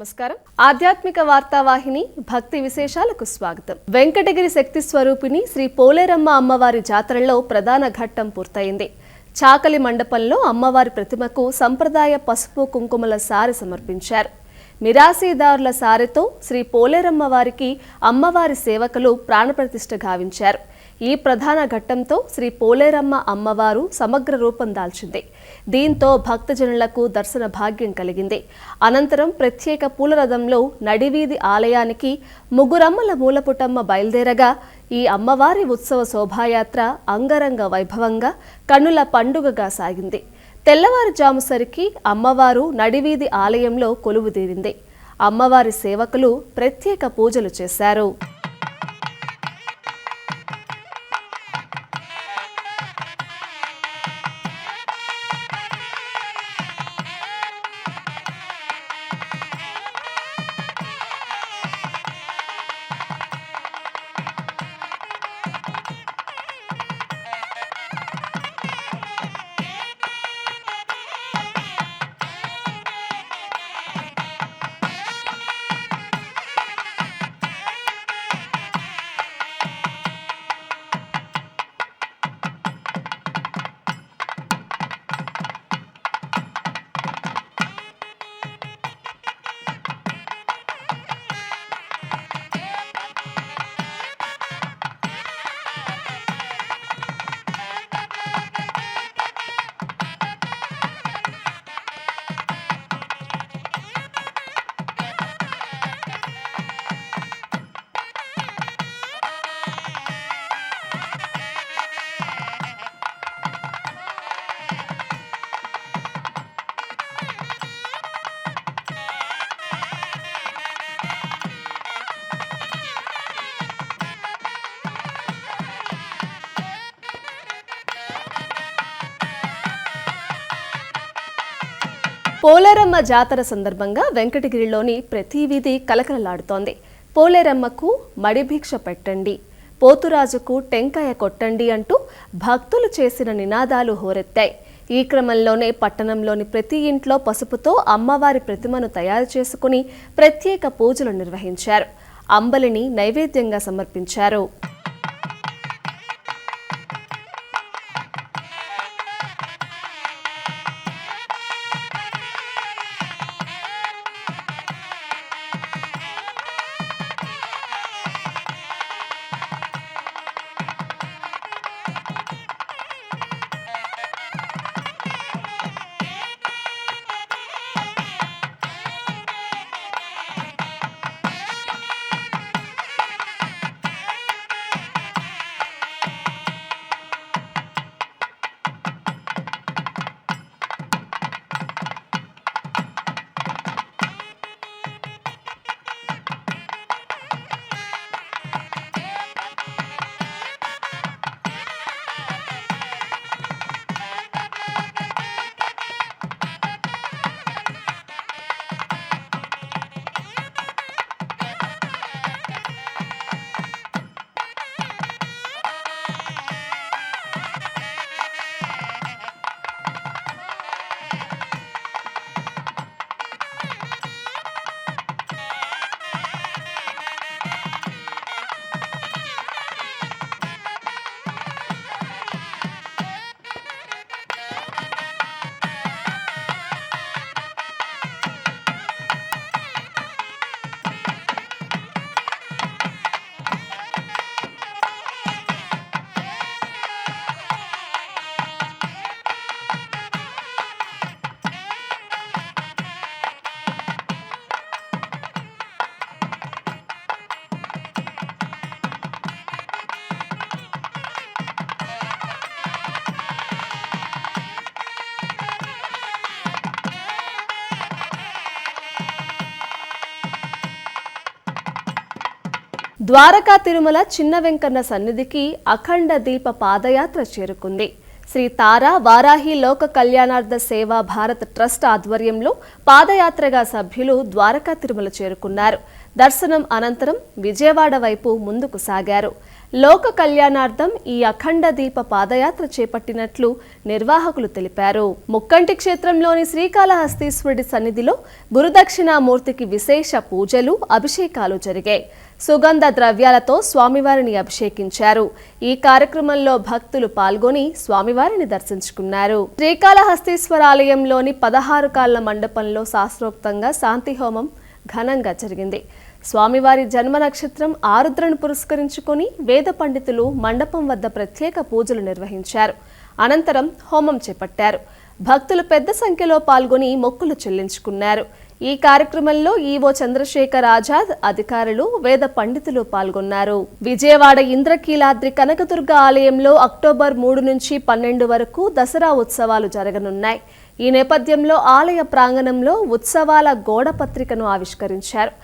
నమస్కారం. ఆధ్యాత్మిక వార్తావాహిని భక్తి విశేషాలకు స్వాగతం. వెంకటగిరి శక్తి స్వరూపిణి శ్రీ పోలేరమ్మ అమ్మవారి జాతరలో ప్రధాన ఘట్టం పూర్తయింది. చాకలి మండపంలో అమ్మవారి ప్రతిమకు సంప్రదాయ పసుపు కుంకుమల సారె సమర్పించారు. మిరాసీదారుల సారెతో శ్రీ పోలేరమ్మ వారికి అమ్మవారి సేవకులు ప్రాణప్రతిష్ఠ గావించారు. ఈ ప్రధాన ఘట్టంతో శ్రీ పోలేరమ్మ అమ్మవారు సమగ్ర రూపం దాల్చింది. దీంతో భక్తజనులకు దర్శన భాగ్యం కలిగింది. అనంతరం ప్రత్యేక పూలరథంలో నడివీధి ఆలయానికి ముగ్గురమ్మల మూలపుటమ్మ బయలుదేరగా ఈ అమ్మవారి ఉత్సవ శోభాయాత్ర అంగరంగ వైభవంగా కన్నుల పండుగగా సాగింది. తెల్లవారుజాముసరికి అమ్మవారు నడివీధి ఆలయంలో కొలువుదీరింది. అమ్మవారి సేవకులు ప్రత్యేక పూజలు చేశారు. పోలేరమ్మ జాతర సందర్భంగా వెంకటగిరిలోని ప్రతి వీధి కలకలలాడుతోంది. పోలేరమ్మకు మడిభిక్ష పెట్టండి. పోతురాజుకు టెంకాయ కొట్టండి అంటూ భక్తులు చేసిన నినాదాలు హోరెత్తాయి. ఈ క్రమంలోనే పట్టణంలోని ప్రతి ఇంట్లో పసుపుతో అమ్మవారి ప్రతిమను తయారు చేసుకుని ప్రత్యేక పూజలు నిర్వహించారు. అంబలిని నైవేద్యంగా సమర్పించారు. ద్వారకా తిరుమల చిన్న వెంకన్న సన్నిధికి అఖండ దీప పాదయాత్ర చేరుకుంది. శ్రీ తారా వారాహి లోక కళ్యాణార్థ సేవా భారత్ ట్రస్ట్ ఆధ్వర్యంలో పాదయాత్రగా సభ్యులు ద్వారకా తిరుమల చేరుకున్నారు. దర్శనం అనంతరం విజయవాడ వైపు ముందుకు సాగారు. లోక కళ్యాణార్థం ఈ అఖండ దీప పాదయాత్ర చేపట్టినట్లు నిర్వాహకులు తెలిపారు. ముక్కంటి క్షేత్రంలోని శ్రీకాళహస్తీశ్వరుడి సన్నిధిలో గురుదక్షిణామూర్తికి విశేష పూజలు అభిషేకాలు జరిగాయి. సుగంధ ద్రవ్యాలతో స్వామివారిని అభిషేకించారు. ఈ కార్యక్రమంలో భక్తులు పాల్గొని స్వామివారిని దర్శించుకున్నారు. శ్రీకాళహస్తీశ్వర ఆలయంలోని పదహారు కాళ్ళ మండపంలో శాస్త్రోక్తంగా శాంతి హోమం ఘనంగా జరిగింది. స్వామివారి జన్మ నక్షత్రం ఆరుద్రను పురస్కరించుకొని వేద పండితులు మండపం వద్ద ప్రత్యేక పూజలు నిర్వహించారు. అనంతరం హోమం చేపట్టారు. భక్తులు పెద్ద సంఖ్యలో పాల్గొని మొక్కులు చెల్లించుకున్నారు. ఈ కార్యక్రమంలో ఈవో చంద్రశేఖర్ ఆజాద్ అధికారులు వేద పండితులు పాల్గొన్నారు. విజయవాడ ఇంద్రకీలాద్రి కనకదుర్గ ఆలయంలో అక్టోబర్ మూడు నుంచి పన్నెండు వరకు దసరా ఉత్సవాలు జరగనున్నాయి. ఈ నేపథ్యంలో ఆలయ ప్రాంగణంలో ఉత్సవాల గోడపత్రికను ఆవిష్కరించారు.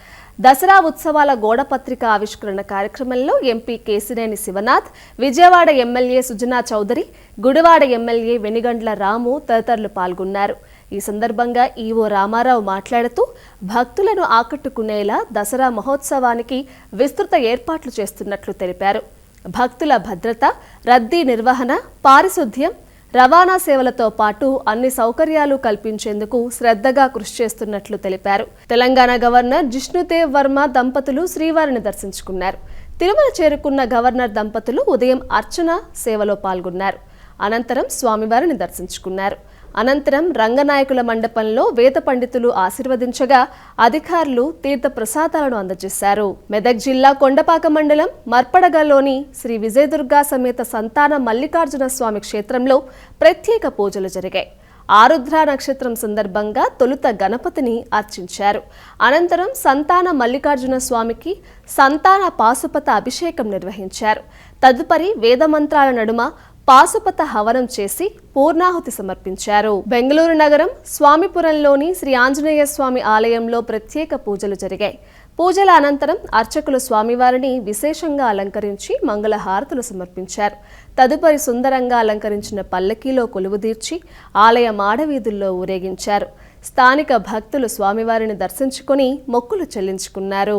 దసరా ఉత్సవాల గోడపత్రిక ఆవిష్కరణ కార్యక్రమంలో MP Kesineni Sivanath Vijayawada MLA Sujana Chowdary Gudivada MLA Venigandla Ramu తదితరులు పాల్గొన్నారు. ఈ సందర్భంగా ఈవో రామారావు మాట్లాడుతూ భక్తులను ఆకట్టుకునేలా దసరా మహోత్సవానికి విస్తృత ఏర్పాట్లు చేస్తున్నట్లు తెలిపారు. భక్తుల భద్రత రద్దీ నిర్వహణ పారిశుద్ధ్యం రవాణా సేవలతో పాటు అన్ని సౌకర్యాలు కల్పించేందుకు శ్రద్ధగా కృషి చేస్తున్నట్లు తెలిపారు. తెలంగాణ గవర్నర్ జిష్ణుదేవ్ వర్మ దంపతులు శ్రీవారిని దర్శించుకున్నారు. తిరుమల చేరుకున్న గవర్నర్ దంపతులు ఉదయం అర్చన సేవలో పాల్గొన్నారు. అనంతరం స్వామివారిని దర్శించుకున్నారు. అనంతరం రంగనాయకుల మండపంలో వేద పండితులు ఆశీర్వదించగా అధికారులు తీర్థ ప్రసాదాలను అందజేశారు. మెదక్ జిల్లా కొండపాక మండలం మర్పడగలోని శ్రీ విజయదుర్గా సమేత సంతాన మల్లికార్జున స్వామి క్షేత్రంలో ప్రత్యేక పూజలు జరిగాయి. ఆరుద్ర నక్షత్రం సందర్భంగా తొలుత గణపతిని అర్చించారు. అనంతరం సంతాన మల్లికార్జున స్వామికి సంతాన పాశుపత అభిషేకం నిర్వహించారు. తదుపరి వేదమంత్రాల నడుమ పాశుపత హవనం చేసి పూర్ణాహుతి సమర్పించారు. బెంగళూరు నగరం స్వామిపురంలోని శ్రీ ఆంజనేయ స్వామి ఆలయంలో ప్రత్యేక పూజలు జరిగాయి. పూజల అనంతరం అర్చకులు స్వామివారిని విశేషంగా అలంకరించి మంగళహారతులు సమర్పించారు. తదుపరి సుందరంగా అలంకరించిన పల్లకీలో కొలువుదీర్చి ఆలయ మాడవీధుల్లో ఊరేగించారు. స్థానిక భక్తులు స్వామివారిని దర్శించుకుని మొక్కులు చెల్లించుకున్నారు.